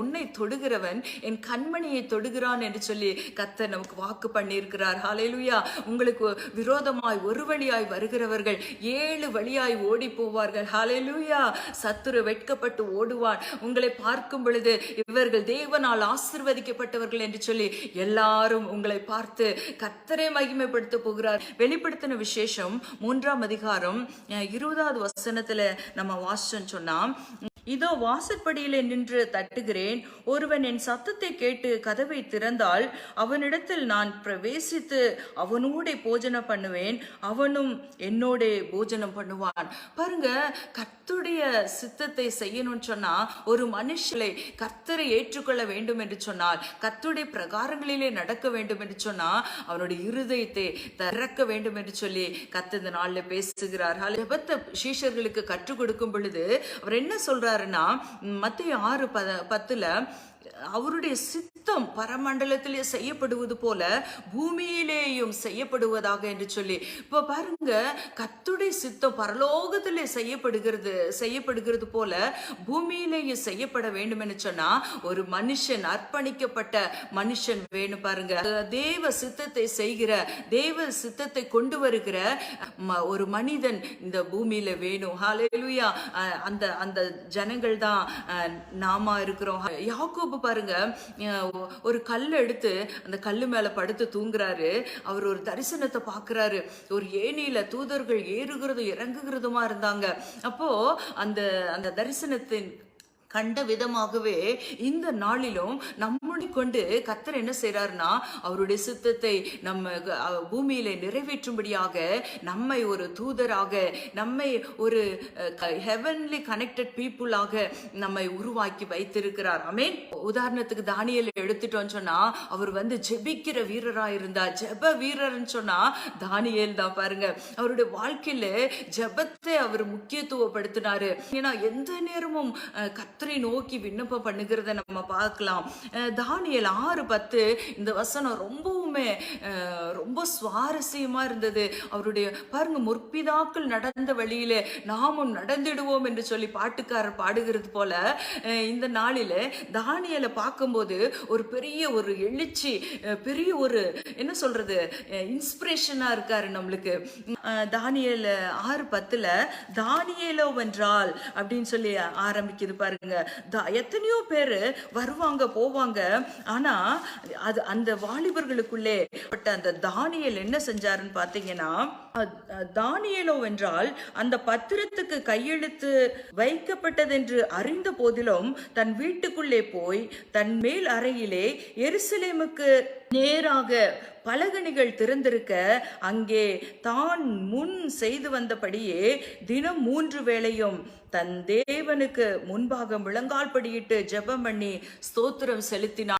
உன்னை தொடுகிறவன் என் கண்மணியை தொடுகிறான் என்று சொல்லி கத்தர் நமக்கு வாக்கு பண்ணியிருக்கிறார். ஹாலேலுயா உங்களுக்கு விரோதமாய் ஒரு வழியாய் வருகிறவர்கள் ஏழு வழியாய் ஓடி போவார்கள். ஹாலேலுயா சத்துரு வெட்கப்பட்டு ஓடுவான். உங்களை பார்க்கும் பொழுது இவர்கள் தேவனால் ஆசிர்வதிக்கப்பட்டவர்கள் என்று சொல்லி எல்லாரும் உங்களை பார்த்து கத்தரை மகிமைப்படுத்த போகிறார். வெளிப்படுத்தின விசேஷம் மூன்றாம் அதிகாரம் இருபதாவது வசனத்துல நம்ம வாசிச்சோம் சொன்னா இதோ வாசற்படியிலே நின்று தட்டுகிறேன். ஒருவன் என் சத்தத்தை கேட்டு கதவை திறந்தால் அவனிடத்தில் நான் பிரவேசித்து அவனோட போஜனம் பண்ணுவேன். அவனும் என்னோட போஜனம் பண்ணுவான். பாருங்க கத்துடைய சித்தத்தை செய்யணும்னு சொன்னா ஒரு மனுஷனை கர்த்தரை ஏற்றுக்கொள்ள வேண்டும் என்று சொன்னால் கத்துடைய பிரகாரங்களிலே நடக்க வேண்டும் என்று சொன்னா அவனுடைய இருதயத்தை திறக்க வேண்டும் என்று சொல்லி கத்து இந்த நாளில் பேசுகிறார். ஜெபத்தை சீஷர்களுக்கு கற்றுக் கொடுக்கும் பொழுது அவர் என்ன சொல்றார்? சொல்றாருன்னா மத்திய ஆறு ப பத்துல அவருடைய சித்தம் பரமண்டலத்திலே செய்யப்படுவது போல பூமியிலேயும் செய்யப்படுவதாக என்று சொல்லி. இப்போ பாருங்க கத்துடைய சித்தம் பரலோகத்திலே செய்யப்படுகிறது செய்யப்படுகிறது போல பூமியிலேயும் செய்யப்பட வேண்டும் என்று சொன்னா ஒரு மனுஷன் அர்ப்பணிக்கப்பட்ட மனுஷன் வேணும் பாருங்க. தேவ சித்தத்தை செய்கிற தேவ சித்தத்தை கொண்டு வருகிற ம- ஒரு மனிதன் இந்த பூமியில வேணும். ஹாலேலுயா அந்த அந்த ஜனங்கள் தான் நாம இருக்கிறோம். யாக்கோபு பாருங்க ஒரு கல் எடுத்து அந்த கல் மேலே படுத்து தூங்குறாரு. அவர் ஒரு தரிசனத்தை பார்க்குறாரு ஒரு ஏணியில் தூதர்கள் ஏறுகிறதும் இறங்குகிறதுமா இருந்தாங்க. அப்போது அந்த அந்த தரிசனத்தின் கண்ட விதமாகவே இந்த நாளிலும் நம்முடைய கொண்டு கத்தர் என்ன செய்கிறாருன்னா அவருடைய சித்தத்தை நம்ம பூமியில நிறைவேற்றும்படியாக நம்மை ஒரு தூதராக நம்மை ஒரு ஹெவன்லி கனெக்டட் பீப்புளாக நம்மை உருவாக்கி வைத்திருக்கிறார். அமேன் உதாரணத்துக்கு தானியல் எடுத்துட்டோம்னு சொன்னா அவர் வந்து ஜெபிக்கிற வீரரா இருந்தார் ஜெப வீரர்னு சொன்னா தானியேல் தான் பாருங்க. அவருடைய வாழ்க்கையில ஜெபத்தை அவர் முக்கியத்துவப்படுத்தினாரு. ஏன்னா எந்த நேரமும் கத்த கர்த்தரை நோக்கி விண்ணப்பம் பண்ணுகிறத நம்ம பார்க்கலாம். தானியல் ஆறு பத்து இந்த வசனம் ரொம்பவுமே ரொம்ப சுவாரஸ்யமா இருந்தது. அவருடைய பாருங்க முற்பிதாக்கள் நடந்த வழியிலே நாமும் நடந்திடுவோம் என்று சொல்லி பாட்டுக்காரர் பாடுகிறது போல இந்த நாளில தானியலை பார்க்கும்போது ஒரு பெரிய ஒரு எழுச்சி பெரிய ஒரு என்ன சொல்றது இன்ஸ்பிரேஷனா இருக்காரு நம்மளுக்கு. தானியல் ஆறு பத்துல தானியலோ வென்றால் அப்படின்னு சொல்லி ஆரம்பிக்குது பாருங்க. எத்தனையோ பேரு வருவாங்க போவாங்க. ஆனா அது அந்த வாலிபர்களுக்குள்ளே பட்ட அந்த தானியல் என்ன செஞ்சாருன்னு பார்த்தீங்கன்னா தானியலோ என்றால் வென்றால் அந்த பத்திரத்துக்கு கையெழுத்து வைக்கப்பட்டதென்று அறிந்த போதிலும் தன் வீட்டுக்குள்ளே போய் தன் மேல் அறையிலே எருசலேமுக்கு நேராக பலகணிகள் திறந்திருக்க அங்கே தான் முன் செய்து வந்தபடியே தினம் மூன்று வேளையும் தன் தேவனுக்கு முன்பாக முழங்கால் படியிட்டு ஜெபம் பண்ணி ஸ்தோத்திரம் செலுத்தினான்.